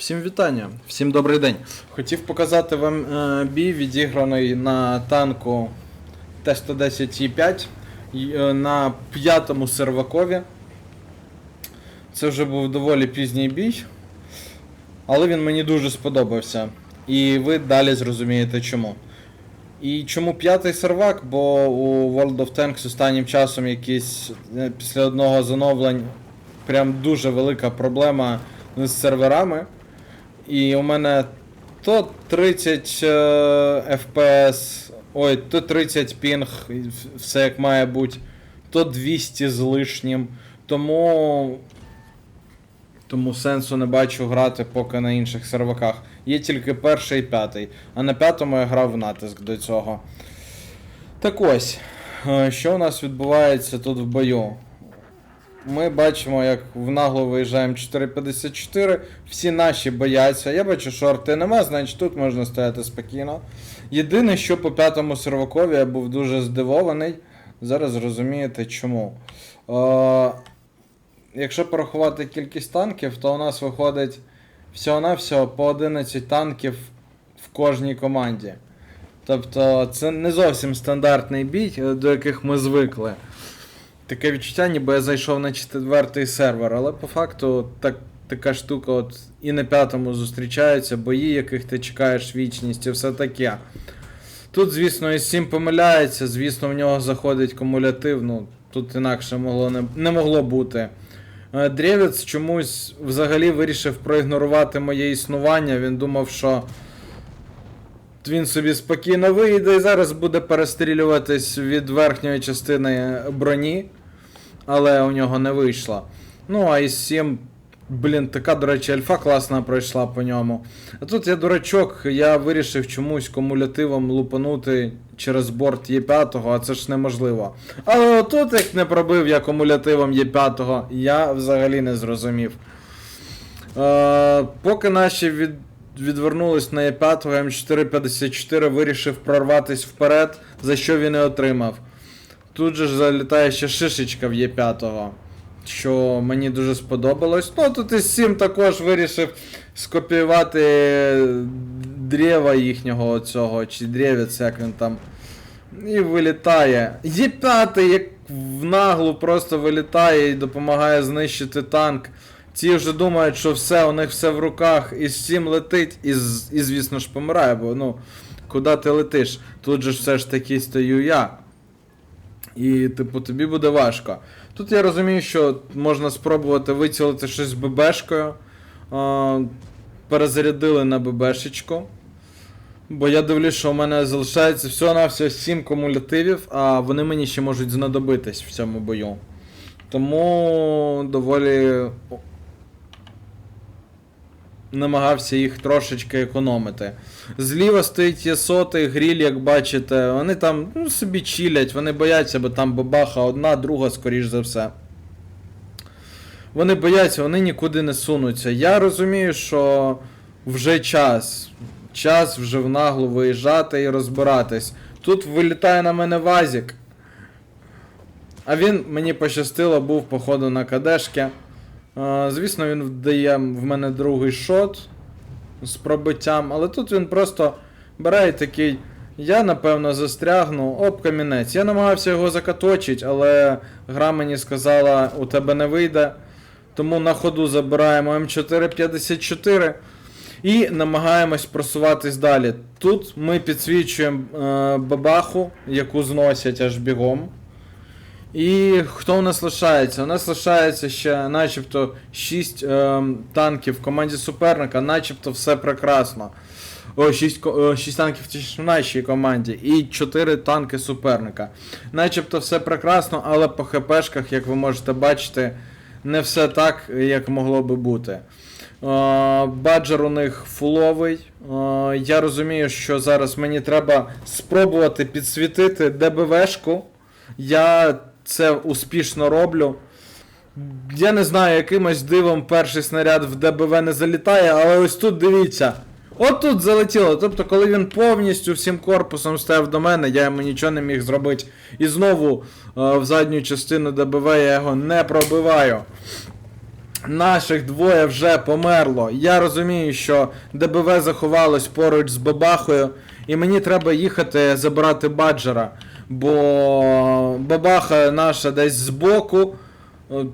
Всім вітання, всім добрий день. Хотів показати вам е, бій, відіграний на танку Т-110Е5 е, на п'ятому сервакові. Це вже був доволі пізній бій, але він мені дуже сподобався. І ви далі зрозумієте чому. І чому п'ятий сервак? Бо у World of Tanks останнім часом якісь е, після одного з прям дуже велика проблема з серверами. І у мене то 30 е, FPS, ой, то 30 пінг, все як має бути, то 200 з лишнім. Тому. Тому сенсу не бачу грати поки на інших серваках. Є тільки перший і п'ятий. А на п'ятому я грав в натиск до цього. Так ось, е, що у нас відбувається тут в бою? Ми бачимо, як в нагло виїжджаємо 4.54, всі наші бояться. Я бачу, що арти нема, значить тут можна стояти спокійно. Єдине, що по п'ятому сервакові я був дуже здивований. Зараз зрозумієте чому. Е, якщо порахувати кількість танків, то у нас виходить всього-навсього по 11 танків в кожній команді. Тобто це не зовсім стандартний бій, до яких ми звикли. Таке відчуття, ніби я зайшов на четвертий сервер, але по факту так, така штука от і на п'ятому зустрічаються, бої, яких ти чекаєш вічність і все таке. Тут, звісно, і 7 помиляється, звісно, в нього заходить кумулятив, ну тут інакше могло не, не могло бути. Е, Дрєвець чомусь взагалі вирішив проігнорувати моє існування. Він думав, що він собі спокійно вийде і зараз буде перестрілюватись від верхньої частини броні, але у нього не вийшло. Ну, а із 7, блін, така, до речі, альфа класна пройшла по ньому. А тут я дурачок, я вирішив чомусь кумулятивом лупанути через борт Є5, а це ж неможливо. Але отут, як не пробив я кумулятивом Є5, я взагалі не зрозумів. Е, поки наші від, відвернулись на Е5, М454 вирішив прорватися вперед, за що він і отримав. Тут же ж залітає ще шишечка в Є5, що мені дуже сподобалось. Ну, тут із 7 також вирішив скопіювати дрєва їхнього цього, чи дрєвець, як він там. І вилітає. Є5, як в наглу просто вилітає і допомагає знищити танк. Ті вже думають, що все, у них все в руках, і цим летить, і, і звісно ж помирає, бо ну, куди ти летиш? Тут же все ж таки стою я. І, типу, тобі буде важко. Тут я розумію, що можна спробувати вицілити щось ББшкою. А, перезарядили на ББшечку. Бо я дивлюсь, що у мене залишається всього-навсього 7 кумулятивів, а вони мені ще можуть знадобитись в цьому бою. Тому доволі намагався їх трошечки економити. Зліва стоїть сотий, гріль, як бачите, вони там ну, собі чилять, вони бояться, бо там бабаха одна, друга, скоріш за все. Вони бояться, вони нікуди не сунуться. Я розумію, що вже час. Час вже в наглу виїжджати і розбиратись. Тут вилітає на мене вазік. А він мені пощастило, був походу на кадешки. Звісно, він вдає в мене другий шот з пробиттям, але тут він просто бере і такий. Я напевно застрягну, оп, камінець. Я намагався його закаточити, але гра мені сказала, у тебе не вийде. Тому на ходу забираємо М454 і намагаємось просуватись далі. Тут ми підсвічуємо е, бабаху, яку зносять аж бігом. І хто у нас лишається? У нас лишається ще начебто 6 е, танків в команді суперника, начебто все прекрасно. О, 6, 6 танків в нашій команді і 4 танки суперника. Начебто все прекрасно, але по ХПшках, як ви можете бачити, не все так, як могло би бути. Е, Баджер у них фуловий. Е, Я розумію, що зараз мені треба спробувати підсвітити ДБВшку. Я це успішно роблю. Я не знаю, якимось дивом перший снаряд в ДБВ не залітає, але ось тут дивіться. От тут залетіло. Тобто, коли він повністю всім корпусом став до мене, я йому нічого не міг зробити. І знову е, в задню частину ДБВ я його не пробиваю. Наших двоє вже померло. Я розумію, що ДБВ заховалось поруч з Бабахою, і мені треба їхати забирати баджера. Бо бабаха наша десь збоку. е,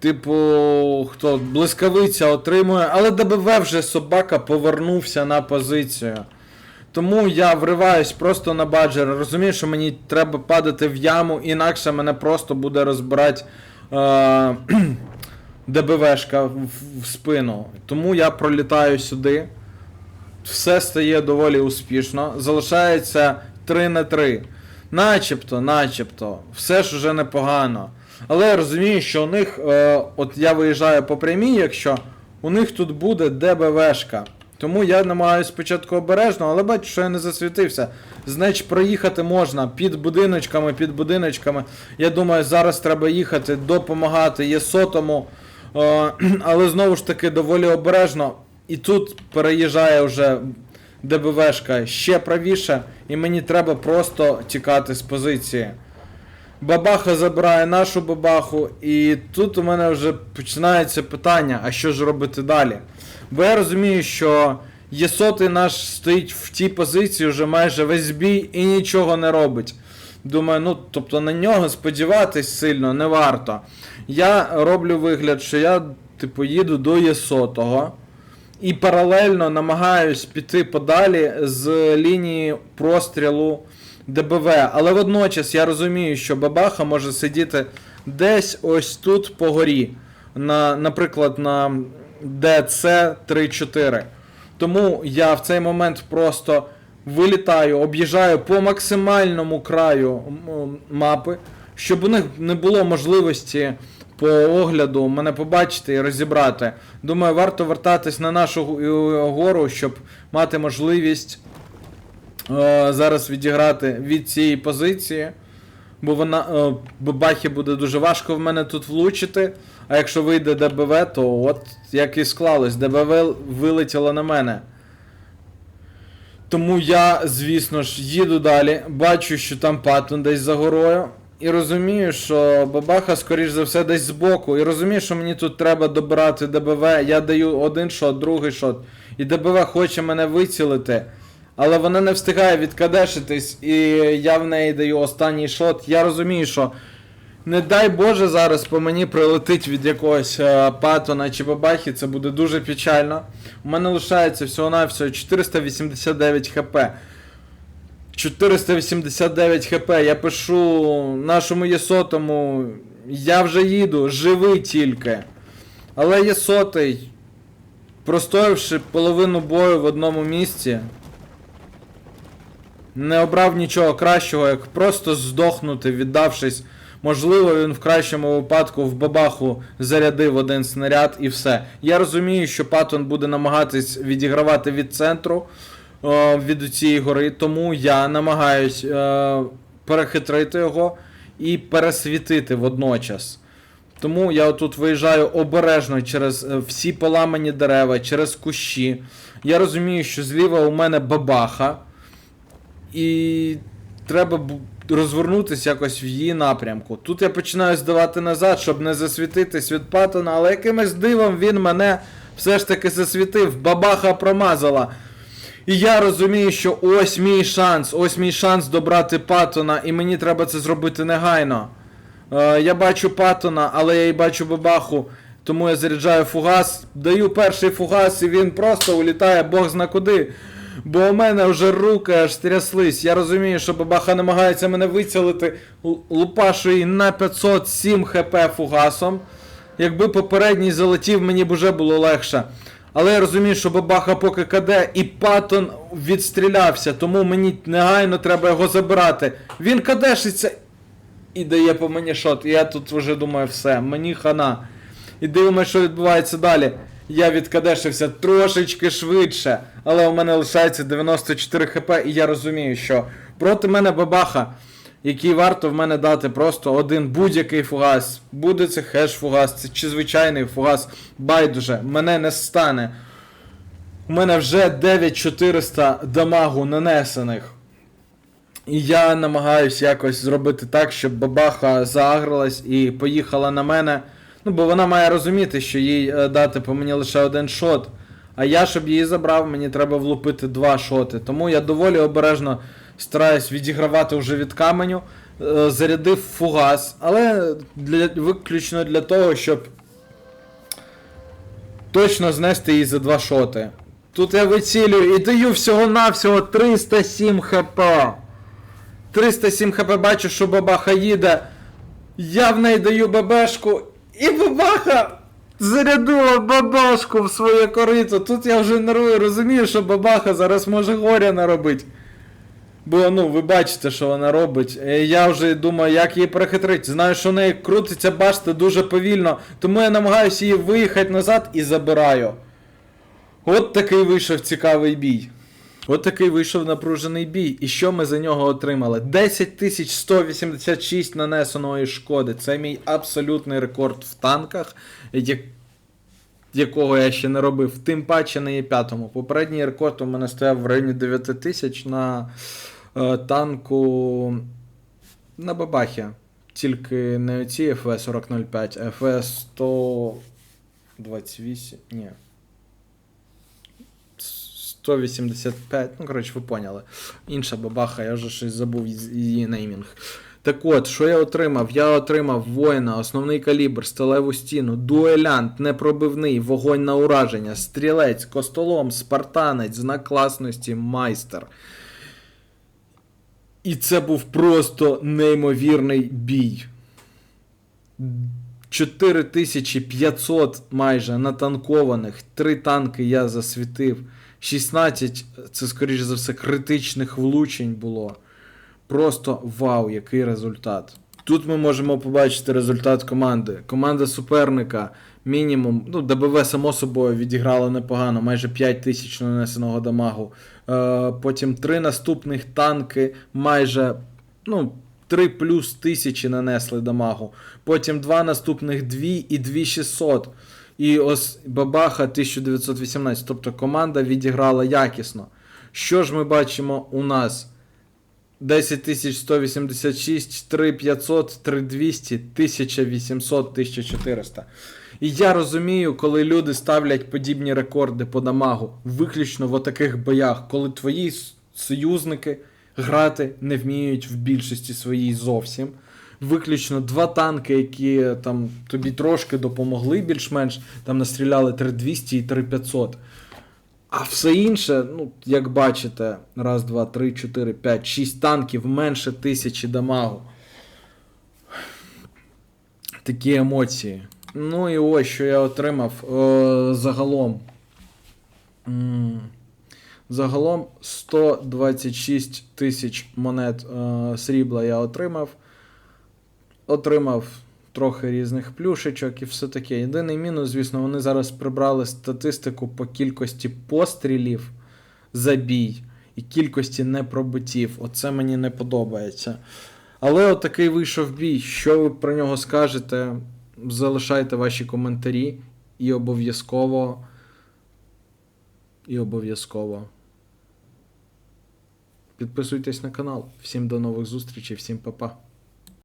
Типу, хто блискавиця отримує, але ДБВ вже собака повернувся на позицію. Тому я вриваюсь просто на баджера. Розумію, що мені треба падати в яму, інакше мене просто буде розбирати е- ДБВшка в, в спину. Тому я пролітаю сюди. Все стає доволі успішно. Залишається 3 на 3. Начебто, начебто, все ж уже непогано. Але я розумію, що у них, е, от я виїжджаю по прямій, якщо у них тут буде ДБВшка. Тому я намагаюся спочатку обережно, але бачу, що я не засвітився. Значить, проїхати можна під будиночками, під будиночками. Я думаю, зараз треба їхати, допомагати є сотому. Е, але знову ж таки доволі обережно. І тут переїжджає вже ДБВшка ще правіше, і мені треба просто тікати з позиції. Бабаха забирає нашу бабаху, і тут у мене вже починається питання, а що ж робити далі? Бо я розумію, що Єсотий наш стоїть в тій позиції вже майже весь бій і нічого не робить. Думаю, ну тобто на нього сподіватись сильно не варто. Я роблю вигляд, що я типу їду до Єсотого і паралельно намагаюсь піти подалі з лінії прострілу ДБВ. Але водночас я розумію, що бабаха може сидіти десь ось тут по горі. На, наприклад, на ДЦ-3-4. Тому я в цей момент просто вилітаю, об'їжджаю по максимальному краю мапи, щоб у них не було можливості по огляду мене побачити і розібрати. Думаю, варто вертатись на нашу гору, щоб мати можливість е, зараз відіграти від цієї позиції. Бо вона е, бабахі буде дуже важко в мене тут влучити. А якщо вийде ДБВ, то от як і склалось, ДБВ вилетіло на мене. Тому я, звісно ж, їду далі, бачу, що там паттон десь за горою. І розумію, що бабаха, скоріш за все, десь збоку. І розумію, що мені тут треба добирати ДБВ. Я даю один шот, другий шот. І ДБВ хоче мене вицілити. Але вона не встигає відкадешитись, і я в неї даю останній шот. Я розумію, що не дай Боже зараз по мені прилетить від якогось е, патона чи бабахи, це буде дуже печально. У мене лишається всього-навсього 489 хп. 489 хп. Я пишу нашому Єсотому, я вже їду, живий тільки. Але Єсотий, простоявши половину бою в одному місці, не обрав нічого кращого, як просто здохнути, віддавшись. Можливо, він в кращому випадку в бабаху зарядив один снаряд і все. Я розумію, що Паттон буде намагатись відігравати від центру від цієї гори, тому я намагаюсь е, перехитрити його і пересвітити водночас. Тому я тут виїжджаю обережно через е, всі поламані дерева, через кущі. Я розумію, що зліва у мене бабаха. І треба розвернутися якось в її напрямку. Тут я починаю здавати назад, щоб не засвітитись від Паттона, але якимось дивом він мене все ж таки засвітив. Бабаха промазала. І я розумію, що ось мій шанс, ось мій шанс добрати Паттона, і мені треба це зробити негайно. Е, я бачу Паттона, але я і бачу бабаху, тому я заряджаю фугас, даю перший фугас, і він просто улітає бог зна куди. Бо у мене вже руки аж тряслись. Я розумію, що бабаха намагається мене вицілити, лупашу її на 507 хп фугасом. Якби попередній залетів, мені б уже було легше. Але я розумію, що бабаха поки каде, і Паттон відстрілявся, тому мені негайно треба його забирати. Він кадешиться і дає по мені шот. І я тут вже думаю, все, мені хана. І дивимося, що відбувається далі. Я відкадешився трошечки швидше, але у мене лишається 94 хп, і я розумію, що проти мене бабаха, який варто в мене дати просто один будь-який фугас. Буде це хеш фугас, це чи звичайний фугас, байдуже, мене не стане. У мене вже 9400 дамагу нанесених. І я намагаюсь якось зробити так, щоб бабаха заагрилась і поїхала на мене. Ну, бо вона має розуміти, що їй е, дати по мені лише один шот. А я, щоб її забрав, мені треба влупити два шоти. Тому я доволі обережно стараюсь відігравати вже від каменю. Е, Зарядив фугас, але для, виключно для того, щоб точно знести її за два шоти. Тут я вицілюю і даю всього-навсього 307 хп. 307 хп бачу, що бабаха їде. Я в неї даю бабешку, і бабаха зарядила бабашку в своє корито. Тут я вже нервую, розумію, що бабаха зараз може горя наробити. Бо ну, ви бачите, що вона робить. Е, Я вже думаю, як її перехитрити. Знаю, що в неї крутиться башта дуже повільно, тому я намагаюся її виїхати назад і забираю. От такий вийшов цікавий бій. От такий вийшов напружений бій. І що ми за нього отримали? 10 186 нанесеної шкоди. Це мій абсолютний рекорд в танках, як... якого я ще не робив. Тим паче на Є5. Попередній рекорд у мене стояв в районі 9 тисяч на танку на Бабахі. Тільки не оці FS 4005, а FS 128. Ні. 185, ну, коротше, ви поняли. Інша бабаха, я вже щось забув її неймінг. Так от, що я отримав? Я отримав воїна, основний калібр, сталеву стіну, дуелянт, непробивний, вогонь на ураження, стрілець, костолом, спартанець, знак класності, майстер. І це був просто неймовірний бій. 4500 майже натанкованих, 3 танки я засвітив. 16, це скоріш за все, критичних влучень було. Просто вау, який результат. Тут ми можемо побачити результат команди. Команда суперника мінімум, ну, ДБВ само собою відіграла непогано, майже 5 тисяч нанесеного дамагу. Е, потім три наступних танки, майже ну, 3 плюс тисячі нанесли дамагу. Потім два наступних 2 і 2600. І ось Бабаха 1918. Тобто команда відіграла якісно. Що ж ми бачимо у нас? 10186, 3500, 3200, 1800, 1400. І я розумію, коли люди ставлять подібні рекорди по дамагу, виключно в отаких боях, коли твої союзники грати не вміють в більшості своїй зовсім. Виключно два танки, які там тобі трошки допомогли більш-менш, там настріляли 3200 і 3500. А все інше, ну, як бачите, раз, два, три, чотири, п'ять, шість танків менше тисячі дамагу. Такі емоції. Ну і ось що я отримав е, загалом. Загалом 126 тисяч монет е, срібла я отримав. Отримав трохи різних плюшечок і все таке. Єдиний мінус, звісно, вони зараз прибрали статистику по кількості пострілів за бій і кількості непробиттів. Оце мені не подобається. Але отакий вийшов бій. Що ви про нього скажете? Залишайте ваші коментарі і обов'язково. І обов'язково. Підписуйтесь на канал. Всім до нових зустрічей, всім па-па.